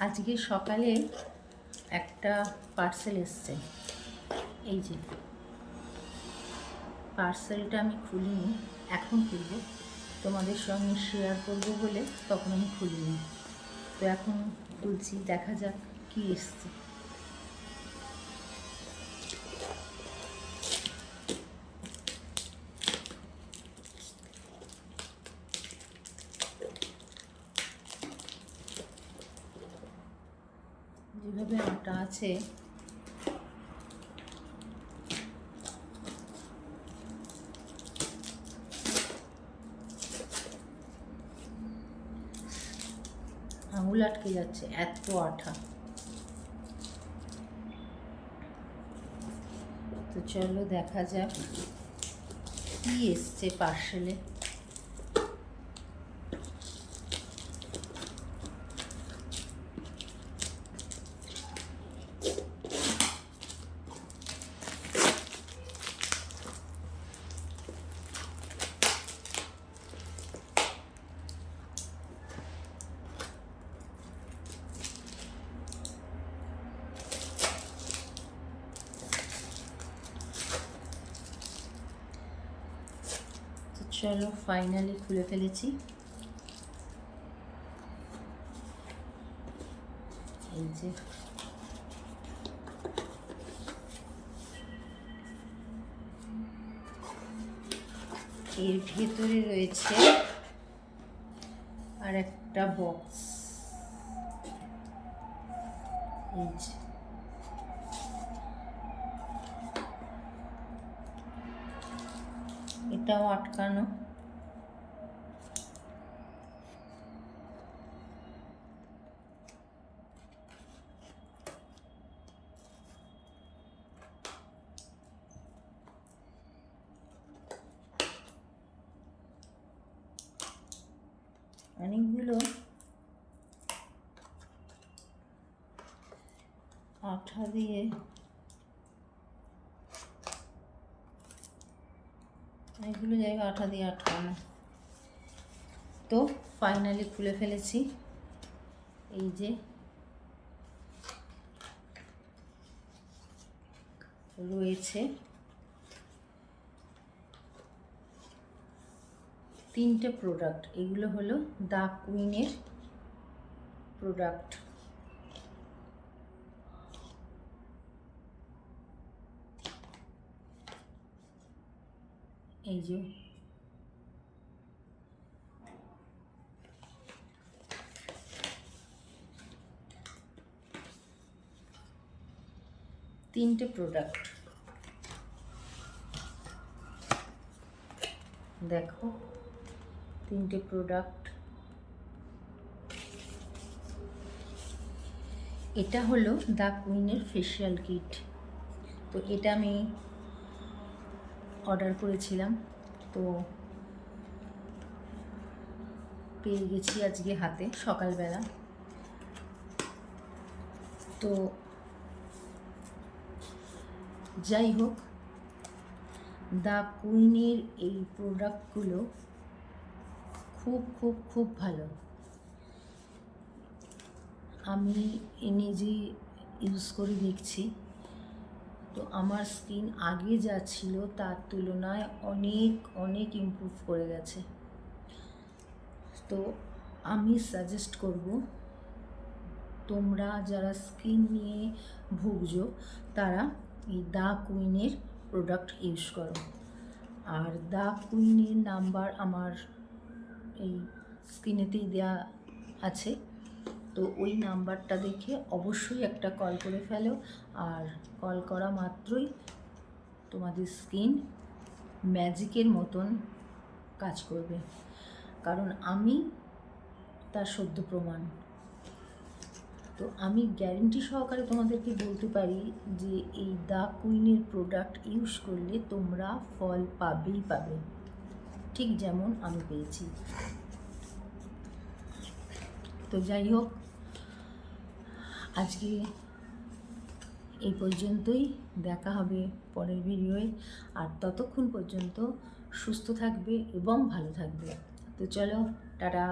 আজকে সকালে একটা পার্সেল এসছে। এই যে পার্সেলটা আমি খুলিনি, এখন খুলব। তোমাদের সঙ্গে শেয়ার করব বলে তখন আমি খুলিনি। তো এখন খুলছি, দেখা যাক কী এসছে। যেভাবে আটা আছে। আঙুল আটকে যাচ্ছে, এত আঠা। তো চলো দেখা যাক কি এসছে পার্সেলে। চলো ফাইনালি খুলে ফেলেছি। এই যে। এর ভেতরে রয়েছে আর একটা বক্স এই যে। এটাও আটকানো। অনেকগুলো আঠা দিয়ে অনেকগুলো জায়গা আঠা দিয়ে আটকানো তো ফাইনালি খুলে ফেলেছি। এই যে, রয়েছে। তিনটে প্রোডাক্ট এগুলো হলো দা কুইনের প্রোডাক্ট এই যে। তিনটে প্রোডাক্ট দেখো, তিনটে প্রোডাক্ট এটা হলো দ্য কুইনের ফেশিয়াল কিট তো এটা আমি অর্ডার করেছিলাম, তো পেয়ে গেছি আজকে হাতে সকালবেলা। তো যাই হোক দ্য কুইনের এই প্রোডাক্টগুলো খুব খুব খুব ভালো। আমি নিজে ইউজ করে দেখছি তো আমার স্কিন আগে যা ছিল তার তুলনায় অনেক অনেক ইমপ্রুভ করে গেছে। তো আমি সাজেস্ট করব, তোমরা যারা স্কিন নিয়ে ভুগছো, তারা এই দা কুইনের প্রোডাক্ট ইউজ করো। আর দা কুইনের নাম্বার আমার এই স্ক্রিনেতেই দেওয়া আছে। তো ওই নাম্বারটা দেখে অবশ্যই একটা কল করে ফেলো। আর কল করা মাত্রই তোমাদের স্কিন ম্যাজিকের মতন কাজ করবে। কারণ আমি তার সদ্য প্রমাণ। তো আমি গ্যারেন্টি সহকারে তোমাদেরকে বলতে পারি যে এই দা কুইনের প্রোডাক্ট ইউজ করলে তোমরা ফল পাবেই পাবে। ঠিক যেমন আমি পেয়েছি। তো যাই হোক আজকে এই পর্যন্তই। দেখা হবে পরের ভিডিওয়ে। আর ততক্ষণ পর্যন্ত সুস্থ থাকবে এবং ভালো থাকবে। তো চলো, টাটা।